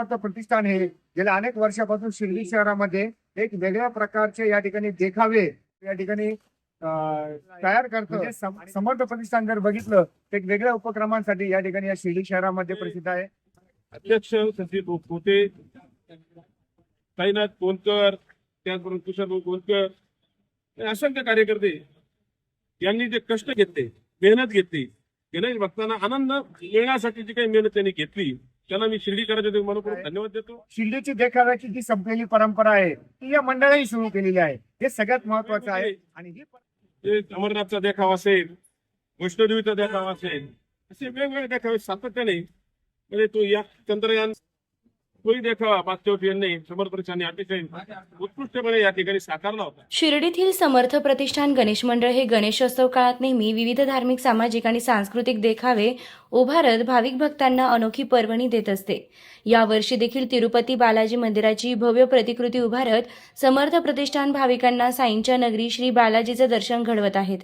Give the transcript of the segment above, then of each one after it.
समर्थ प्रतिष्ठान हे गेल्या अनेक वर्षापासून शिर्डी शहरामध्ये एक वेगळ्या प्रकारचे या ठिकाणी देखावे या ठिकाणी तयार करतो. म्हणजे सम- समर्थ प्रतिष्ठान जर बघितलं तर एक वेगळ्या उपक्रमांसाठी या ठिकाणी या शिर्डी शहरामध्ये प्रसिद्ध आहे. अध्यक्ष संदीप होते साईनाथ कोणकर त्याचबरोबर तुषार भाऊ कोणकर असंख्य कार्यकर्ते यांनी जे कष्ट घेतले मेहनत घेतली गणेश भक्तांना आनंद मिळण्यासाठी जी काही मेहनत त्यांनी घेतली त्यांना मी शिर्डीकरांच्या मनपूर्वक धन्यवाद देतो. शिर्डीची देखाव्याची जी संपलेली परंपरा आहे ती या मंडळाही सुरू केलेली आहे. हे सगळ्यात महत्वाचं आहे. आणि ही अमरनाथचा देखावा असेल वैष्णोदेवीचा देखावा असेल असे वेगवेगळे देखावे सातत्याने. म्हणजे तो या चंद्रयान तोही देखावा मागच्या यांनी समर्पणाने अतिशय उत्कृष्टपणे या ठिकाणी साकारला होता. शिर्डीतील समर्थ प्रतिष्ठान गणेश मंडळ हे गणेशोत्सव काळात नेहमी विविध धार्मिक सामाजिक आणि सांस्कृतिक देखावे उभारत भाविक भक्तांना अनोखी पर्वणी देत असते. यावर्षी देखील तिरुपती बालाजी मंदिराची भव्य प्रतिकृती उभारत समर्थ प्रतिष्ठान भाविकांना साईंच्या नगरी श्री बालाजीचं दर्शन घडवत आहेत.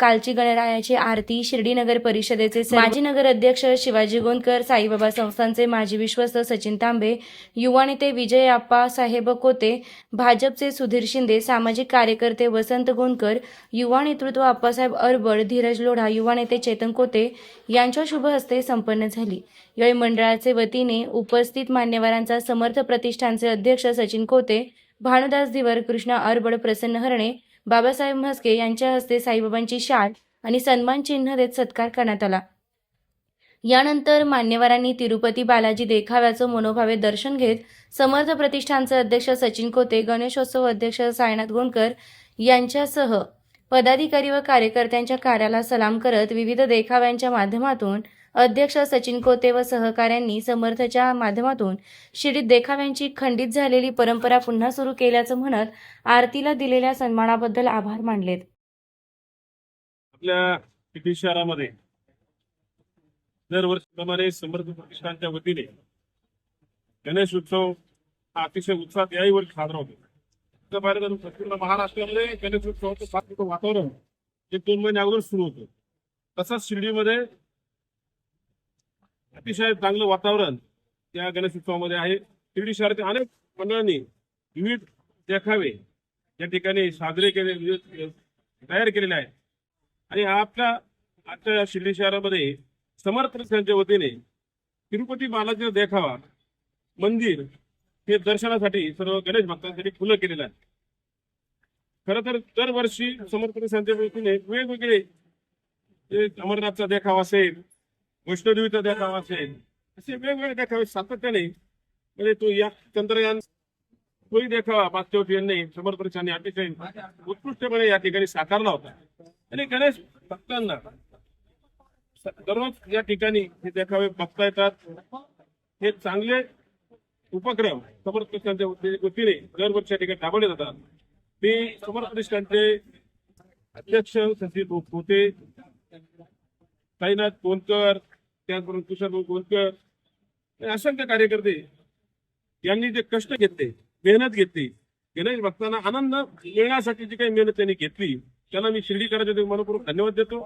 कालची गणरायाची आरती शिर्डी नगर परिषदेचे माजी नगर अध्यक्ष शिवाजी गोंदकर साईबाबा संस्थांचे माजी विश्वस्त सचिन तांबे युवा नेते विजय आप्पा साहेब कोते भाजपचे सुधीर शिंदे सामाजिक कार्यकर्ते वसंत गोंदकर युवा नेतृत्व आप्पासाहेब अरबड धीरज लोढा युवा नेते चेतन कोते यांच्या शुभ हस्ते संपन्न झाली. यावेळी मंडळाचे वतीने उपस्थित मान्यवरांचा समर्थ प्रतिष्ठानचे अध्यक्ष सचिन कोते भानुदास धिवर कृष्णा अरबड प्रसन्न हरणे बाबासाहेब म्हस्के यांच्या हस्ते साईबाबांची शाल आणि सन्मान चिन्ह देत सत्कार करण्यात आला. यानंतर मान्यवरांनी तिरुपती बालाजी देखाव्याचं मनोभावे दर्शन घेत समर्थ प्रतिष्ठानचे अध्यक्ष सचिन कोते गणेशोत्सव अध्यक्ष साईनाथ गोंडकर यांच्यासह पदाधिकारी व कार्यकर्त्यांच्या कार्याला सलाम करत विविध देखाव्यांच्या माध्यमातून अध्यक्ष सचिन कोते व सहकाऱ्यांनी समर्थच्या माध्यमातून शिर्डीत देखाव्यांची खंडित झालेली परंपरा पुन्हा सुरू केल्याचं म्हणत आरतीला दिलेल्या सन्मानाबद्दल आभार मानलेत. आपल्या शिर्डी शहरामध्ये दरवर्षीप्रमाणे समर्थ प्रतिष्ठानच्या वतीने गणेश उत्सव हा अतिशय उत्साहात याही वर्षी साजरा होतो. पाहिलं तर महाराष्ट्रामध्ये गणेश उत्सवाचं वातावरण एक दोन महिने अगोदर सुरू होतं. तसंच शिर्डीमध्ये अतिशय चांगलं वातावरण त्या गणेश उत्सवामध्ये आहे. शिर्डी शहरातील अनेक मंडळांनी विविध देखावे या ठिकाणी साजरे केले विविध तयार केलेले आहेत. आणि आपल्या आजच्या शिर्डी शहरामध्ये समर्थ संस्थांच्या वतीने तिरुपती बालाजीचा देखावा मंदिर हे दर्शनासाठी सर्व गणेश भक्तांसाठी खुलं केलेलं आहे. खर तर दरवर्षी समर्थ संस्थांच्या वतीने वेगवेगळे जे अमरनाथचा देखावा असेल वैष्णोदेवीचा देखावा असेल असे वेगवेगळे देखावे सातत्याने म्हणजे तो या चंद्रयान तोही देखावा मागच्या यांनी समर्थ अतिशय उत्कृष्टपणे या ठिकाणी साकारला होता. आणि गणेश भक्तांना दररोज या ठिकाणी हे देखावे बघता येतात. हे चांगले उपक्रम समर्थ प्रतिष्ठानच्या वतीने दरवर्षी या ठिकाणी राबवले जातात. ते समर्थ प्रतिष्ठानचे अध्यक्ष सचिव होते. साईनाथ कोणकर त्याचबरोबर तुषारभाऊ भाऊ असंख्य कार्यकर्ते यांनी जे कष्ट घेतले मेहनत घेतली गणेश भक्तांना आनंद मिळण्यासाठी जी काही मेहनत त्यांनी घेतली त्यांना मी शिर्डीकरांच्या मनपूर्वक धन्यवाद देतो.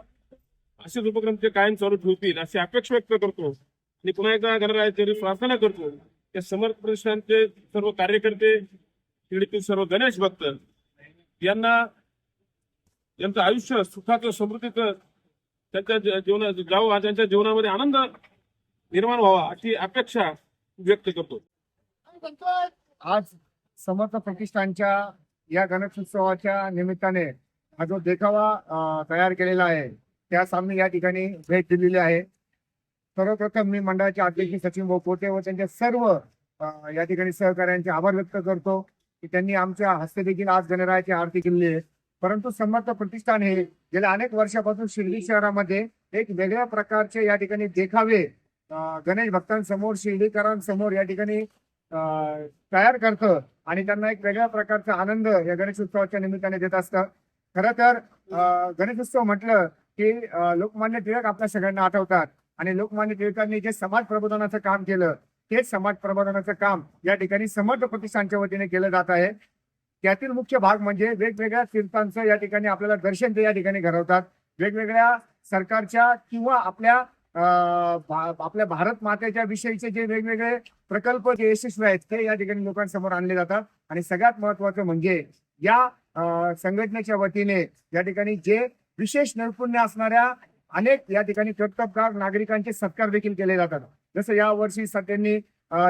असेच उपक्रम ते कायम चालू ठेवतील अशी अपेक्षा व्यक्त करतो. आणि पुन्हा एकदा गणरायाची प्रार्थना करतो त्या समर्थ प्रतिष्ठानचे सर्व कार्यकर्ते शिर्डीतील सर्व गणेश भक्त यांना यांचं आयुष्य सुखाचं समृद्धीचं त्यांच्या जी- जीवना जावं त्यांच्या जीवनामध्ये आनंद निर्माण व्हावा अशी अपेक्षा व्यक्त करतो. आज समर्थ प्रतिष्ठानच्या या गणेशोत्सवाच्या निमित्ताने हा जो देखावा तयार केलेला आहे त्या सामने या ठिकाणी भेट दिलेली आहे. सर्वप्रथम मी मंडळाचे अध्यक्ष सचिन भाऊ पोटे व त्यांच्या सर्व या ठिकाणी सहकार्यांचे आभार व्यक्त करतो की त्यांनी आमच्या हस्ते देखील आज गणरायाची आरती केली आहे. परंतु समर्थ प्रतिष्ठान हे गेल्या अनेक वर्षापासून शिर्डी शहरामध्ये एक वेगळ्या प्रकारचे या ठिकाणी देखावे गणेश भक्तांसमोर शिर्डीकरांसमोर या ठिकाणी अं, तयार करतं आणि त्यांना एक वेगळ्या प्रकारचा आनंद या गणेश उत्सवाच्या निमित्ताने देत असतं. खरं तर गणेशोत्सव म्हटलं की लोकमान्य टिळक आपल्या सगळ्यांना आठवतात आणि लोकमान्य टिळकांनी जे समाज प्रबोधनाचं काम केलं तेच समाज प्रबोधनाचं काम या ठिकाणी समर्थ प्रतिष्ठानच्या वतीने केलं जात आहे. त्यातील मुख्य भाग म्हणजे वेगवेगळ्या तीर्थांचं या ठिकाणी आपल्याला दर्शन ते या ठिकाणी घडवतात. वेगवेगळ्या सरकारच्या किंवा आपल्या अं, आपल्या भारत मातेच्या विषयीचे जे वेगवेगळे प्रकल्प जे यशस्वी आहेत ते या ठिकाणी लोकांसमोर आणले जातात. आणि सगळ्यात महत्वाचं म्हणजे या संघटनेच्या वतीने या ठिकाणी जे विशेष नैपुण्य असणाऱ्या अनेक या ठिकाणी कर्तबगार नागरिकांचे सत्कार देखील केले जातात. जसं या वर्षी त्यांनी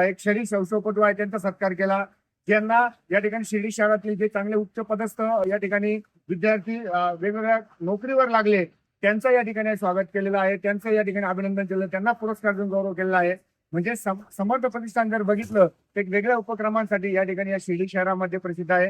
एक शरीर शौसोपटू आहे त्यांचा सत्कार केला. ज्यांना या ठिकाणी शिर्डी शहरातील जे चांगले उच्च पदस्थ या ठिकाणी विद्यार्थी वेगवेगळ्या नोकरीवर लागले त्यांचं या ठिकाणी स्वागत केलेलं आहे. त्यांचं या ठिकाणी अभिनंदन केलं त्यांना पुरस्कार देऊन गौरव केलेला आहे. म्हणजे समर्थ प्रतिष्ठान जर बघितलं तर वेगळ्या उपक्रमांसाठी या ठिकाणी या शिर्डी शहरामध्ये प्रसिद्ध आहे.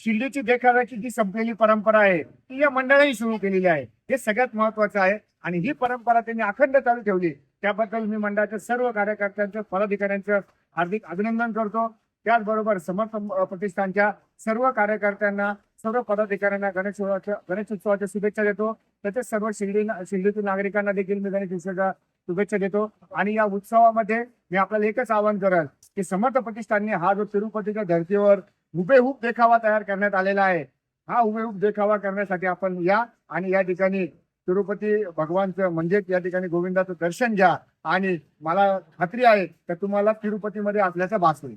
शिर्डीची देखाव्याची जी संपलेली परंपरा आहे ती या मंडळाने सुरू केलेली आहे. हे सगळ्यात महत्वाचं आहे आणि ही परंपरा त्यांनी अखंड चालू ठेवली. त्याबद्दल मी मंडळाच्या सर्व कार्यकर्त्यांचं पदाधिकाऱ्यांचं हार्दिक अभिनंदन करतो. त्याचबरोबर समर्थ प्रतिष्ठानच्या सर्व कार्यकर्त्यांना सर्व पदाधिकाऱ्यांना गणेशोत्सवाच्या गणेशोत्सवाच्या शुभेच्छा देतो. तसेच सर्व शिर्डी शिर्डीतील नागरिकांना देखील मी गणेशोत्सवाच्या शुभेच्छा देतो. आणि या उत्सवामध्ये मी आपल्याला एकच आवाहन करेल की समर्थ प्रतिष्ठानने हा जो तिरुपतीच्या धर्तीवर हुबेहूब देखावा तयार करण्यात आलेला आहे हा हुबेहूब देखावा करण्यासाठी आपण या आणि या ठिकाणी तिरुपती भगवानचं म्हणजे या ठिकाणी गोविंदाचं दर्शन घ्या. आणि मला खात्री आहे तर तुम्हाला तिरुपतीमध्ये असल्याचा भास होईल.